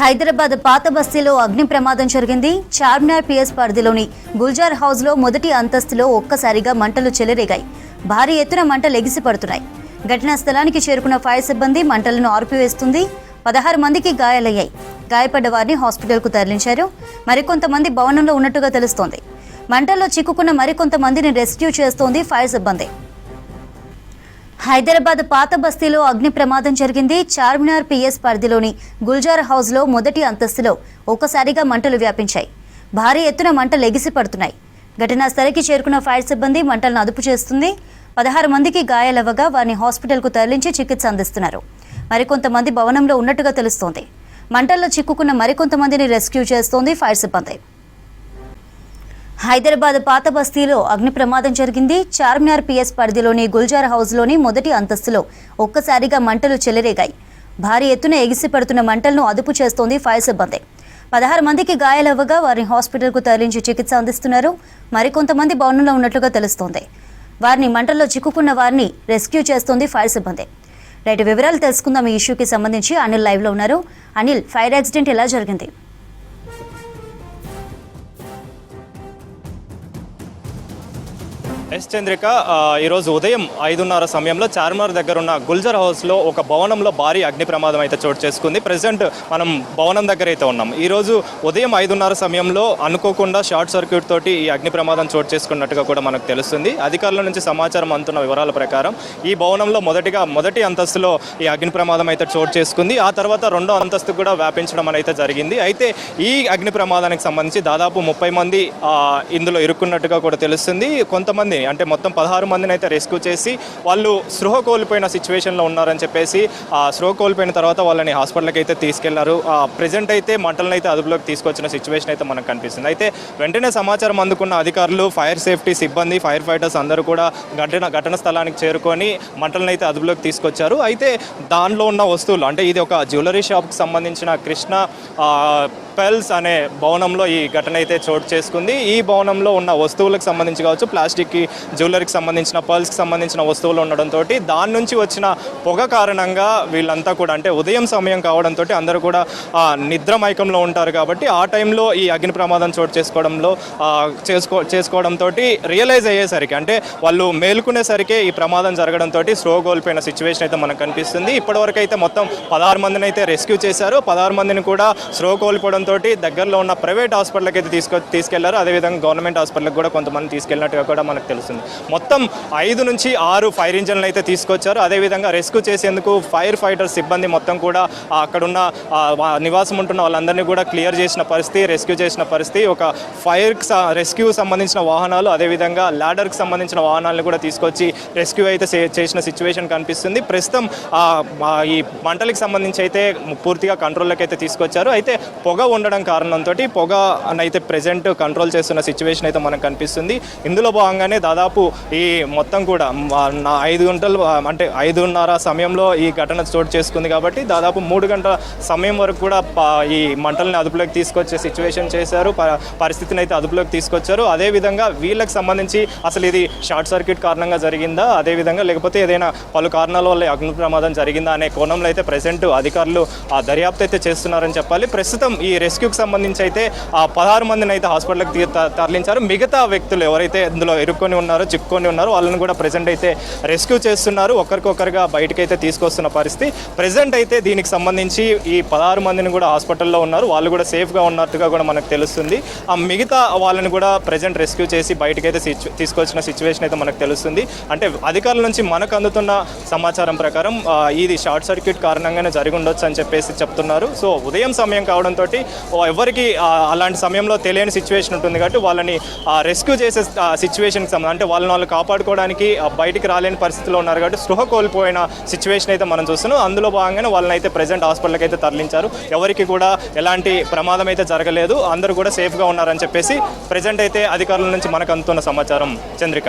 హైదరాబాద్ పాత బస్తీలో అగ్ని ప్రమాదం జరిగింది. చార్మినార్ పిఎస్ పరిధిలోని గుల్జార్ హౌస్లో మొదటి అంతస్తులో ఒక్కసారిగా మంటలు చెలరేగాయి. భారీ ఎత్తున మంటలు ఎగిసి పడుతున్నాయి. ఘటనా స్థలానికి చేరుకున్న ఫైర్ సిబ్బంది మంటలను ఆర్పివేస్తుంది. పదహారు మందికి గాయాలయ్యాయి. గాయపడ్డ వారిని హాస్పిటల్కు తరలించారు. మరికొంతమంది భవనంలో ఉన్నట్టుగా తెలుస్తోంది. మంటల్లో చిక్కుకున్న మరికొంతమందిని రెస్క్యూ చేస్తోంది ఫైర్ సిబ్బంది. హైదరాబాద్ పాత బస్తీలో అగ్ని ప్రమాదం జరిగింది. చార్మినార్ పిఎస్ పరిధిలోని గుల్జార్ హౌస్లో మొదటి అంతస్తులో ఒక్కసారిగా మంటలు వ్యాపించాయి. భారీ ఎత్తున మంటలు ఎగిసి పడుతున్నాయి. ఘటనా స్థలికి చేరుకున్న ఫైర్ సిబ్బంది మంటలను అదుపు చేస్తుంది. పదహారు మందికి గాయాలవ్వగా వారిని హాస్పిటల్కు తరలించి చికిత్స అందిస్తున్నారు. మరికొంతమంది భవనంలో ఉన్నట్టుగా తెలుస్తోంది. మంటల్లో చిక్కుకున్న మరికొంతమందిని రెస్క్యూ చేస్తోంది ఫైర్ సిబ్బంది. హైదరాబాద్ పాత బస్తీలో అగ్ని ప్రమాదం జరిగింది. చార్మినార్ పిఎస్ పరిధిలోని గుల్జార్ హౌస్లోని మొదటి అంతస్తులో ఒక్కసారిగా మంటలు చెలరేగాయి. భారీ ఎత్తున ఎగిసిపడుతున్న మంటలను అదుపు చేస్తోంది ఫైర్ సిబ్బంది. పదహారు మందికి గాయాలవ్వగా వారిని హాస్పిటల్కు తరలించి చికిత్స అందిస్తున్నారు. మరికొంతమంది భవనంలో ఉన్నట్లుగా తెలుస్తోంది. వారిని మంటల్లో చిక్కుకున్న వారిని రెస్క్యూ చేస్తోంది ఫైర్ సిబ్బంది. రైట్ వివరాలు తెలుసుకుందాం ఈ ఇష్యూకి సంబంధించి అనిల్ లైవ్లో ఉన్నారు. అనిల్ ఫైర్ యాక్సిడెంట్ ఎలా జరిగింది? ఎస్ చంద్రిక ఈరోజు ఉదయం ఐదున్నర సమయంలో చార్మార్ దగ్గర ఉన్న గుల్జర్ హౌస్లో ఒక భవనంలో భారీ అగ్ని ప్రమాదం అయితే చోటు చేసుకుంది. ప్రజెంట్ మనం భవనం దగ్గర అయితే ఉన్నాం. ఈరోజు ఉదయం ఐదున్నర సమయంలో అనుకోకుండా షార్ట్ సర్క్యూట్ తోటి ఈ అగ్ని ప్రమాదం చోటు చేసుకున్నట్టుగా కూడా మనకు తెలుస్తుంది. అధికారుల నుంచి సమాచారం అందుతున్న వివరాల ప్రకారం ఈ భవనంలో మొదటిగా మొదటి అంతస్తులో ఈ అగ్ని ప్రమాదం అయితే చోటు చేసుకుంది. ఆ తర్వాత రెండో అంతస్తు కూడా వ్యాపించడం అనేది జరిగింది. అయితే ఈ అగ్ని ప్రమాదానికి సంబంధించి దాదాపు ముప్పై మంది ఇందులో ఇరుక్కున్నట్టుగా కూడా తెలుస్తుంది. కొంతమంది అంటే మొత్తం పదహారు మందిని అయితే రెస్క్యూ చేసి వాళ్ళు సృహ కోల్పోయిన సిచ్యువేషన్లో ఉన్నారని చెప్పేసి ఆ సృహ కోల్పోయిన తర్వాత వాళ్ళని హాస్పిటల్కి అయితే తీసుకెళ్ళారు. ప్రజెంట్ అయితే మంటలను అయితే అదుపులోకి తీసుకొచ్చిన సిచ్యువేషన్ అయితే మనకు కనిపిస్తుంది. అయితే వెంటనే సమాచారం అందుకున్న అధికారులు ఫైర్ సేఫ్టీ సిబ్బంది ఫైర్ ఫైటర్స్ అందరూ కూడా ఘటన ఘటన స్థలానికి చేరుకొని మంటలను అయితే అదుపులోకి తీసుకొచ్చారు. అయితే దానిలో ఉన్న వస్తువులు అంటే ఇది ఒక జ్యువెలరీ షాప్కి సంబంధించిన కృష్ణ పెల్స్ అనే భవనంలో ఈ ఘటన అయితే చోటు చేసుకుంది. ఈ భవనంలో ఉన్న వస్తువులకు సంబంధించి కావచ్చు ప్లాస్టిక్కి జ్యువెలరీకి సంబంధించిన పర్ల్స్కి సంబంధించిన వస్తువులు ఉండడంతో దాని నుంచి వచ్చిన పొగ కారణంగా వీళ్ళంతా కూడా అంటే ఉదయం సమయం కావడంతో అందరూ కూడా నిద్ర మైకంలో ఉంటారు కాబట్టి ఆ టైంలో ఈ అగ్ని ప్రమాదం చోటు చేసుకోవడంలో చేసుకో చేసుకోవడంతో రియలైజ్ అయ్యేసరికి అంటే వాళ్ళు మేలుకునేసరికి ఈ ప్రమాదం జరగడంతో స్లో కోల్పోయిన సిచ్యువేషన్ అయితే మనకు కనిపిస్తుంది. ఇప్పటివరకు అయితే మొత్తం పదహారు మందిని అయితే రెస్క్యూ చేశారు. పదహారు మందిని కూడా స్లో కోల్పోవడంతో దగ్గరలో ఉన్న ప్రైవేట్ హాస్పిటల్కి అయితే తీసుకొ తీసుకెళ్ళారు. అదేవిధంగా గవర్నమెంట్ హాస్పిటల్కి కూడా కొంతమంది తీసుకెళ్ళినట్టుగా కూడా మనకు తెలుస్తుంది. మొత్తం ఐదు నుంచి ఆరు ఫైర్ ఇంజన్లు అయితే తీసుకొచ్చారు. అదేవిధంగా రెస్క్యూ చేసేందుకు ఫైర్ ఫైటర్ సిబ్బంది మొత్తం కూడా అక్కడున్న నివాసం ఉంటున్న వాళ్ళందరినీ కూడా క్లియర్ చేసిన పరిస్థితి రెస్క్యూ చేసిన పరిస్థితి. ఒక ఫైర్కి రెస్క్యూ సంబంధించిన వాహనాలు అదేవిధంగా ల్యాడర్కి సంబంధించిన వాహనాలను కూడా తీసుకొచ్చి రెస్క్యూ అయితే చేసిన సిచ్యువేషన్ కనిపిస్తుంది. ప్రస్తుతం ఈ మంటలకు సంబంధించి అయితే పూర్తిగా కంట్రోల్లోకి అయితే తీసుకొచ్చారు. అయితే పొగ ఉండడం కారణంతో పొగ అయితే ప్రెజెంట్ కంట్రోల్ చేస్తున్న సిచ్యువేషన్ అయితే మనకు కనిపిస్తుంది. ఇందులో భాగంగానే దాదాపు ఈ మొత్తం కూడా ఐదు గంటలు అంటే ఐదున్నర సమయంలో ఈ ఘటన చోటు చేసుకుంది కాబట్టి దాదాపు మూడు గంటల సమయం వరకు కూడా ఈ మంటల్ని అదుపులోకి తీసుకొచ్చే సిచ్యువేషన్ చేశారు. ప- పరిస్థితిని అయితే అదుపులోకి తీసుకొచ్చారు. అదేవిధంగా వీళ్ళకి సంబంధించి అసలు ఇది షార్ట్ సర్క్యూట్ కారణంగా జరిగిందా? అదేవిధంగా లేకపోతే ఏదైనా పలు కారణాల వల్ల అగ్ని ప్రమాదం జరిగిందా అనే కోణంలో అయితే ప్రజెంట్ అధికారులు ఆ దర్యాప్తు అయితే చేస్తున్నారని చెప్పాలి. ప్రస్తుతం ఈ రెస్క్యూకి సంబంధించి అయితే ఆ పదహారు మందిని అయితే హాస్పిటల్కి తీ- తరలించారు. మిగతా వ్యక్తులు ఎవరైతే ఇందులో ఇరుక్కొని ఉన్నారో చిక్కుకొని ఉన్నారో వాళ్ళని కూడా ప్రజెంట్ అయితే రెస్క్యూ చేస్తున్నారు. ఒకరికొకరుగా బయటకు అయితే తీసుకొస్తున్న పరిస్థితి. ప్రెసెంట్ అయితే దీనికి సంబంధించి ఈ పదహారు మందిని కూడా హాస్పిటల్లో ఉన్నారు. వాళ్ళు కూడా సేఫ్గా ఉన్నట్టుగా కూడా మనకు తెలుస్తుంది. ఆ మిగతా వాళ్ళని కూడా ప్రజెంట్ రెస్క్యూ చేసి బయటకైతే అయితే తీసుకొచ్చిన సిచ్యువేషన్ అయితే మనకు తెలుస్తుంది. అంటే అధికారుల నుంచి మనకు అందుతున్న సమాచారం ప్రకారం ఇది షార్ట్ సర్క్యూట్ కారణంగానే జరిగి ఉండొచ్చు అని చెప్పేసి చెప్తున్నారు. సో ఉదయం సమయం కావడంతో ఎవరికి అలాంటి సమయంలో తెలియని సిచ్యువేషన్ ఉంటుంది కాబట్టి వాళ్ళని రెస్క్యూ చేసే సిచ్యువేషన్కి సంబంధం అంటే వాళ్ళని వాళ్ళు కాపాడుకోవడానికి బయటికి రాలేని పరిస్థితిలో ఉన్నారు కాబట్టి స్పృహ కోల్పోయిన సిచ్యువేషన్ అయితే మనం చూస్తున్నాం. అందులో భాగంగానే వాళ్ళని అయితే ప్రజెంట్ హాస్పిటల్కి అయితే తరలించారు. ఎవరికి కూడా ఎలాంటి ప్రమాదం అయితే జరగలేదు. అందరూ కూడా సేఫ్గా ఉన్నారని చెప్పేసి ప్రజెంట్ అయితే అధికారుల నుంచి మనకు అందుతున్న సమాచారం. చంద్రిక.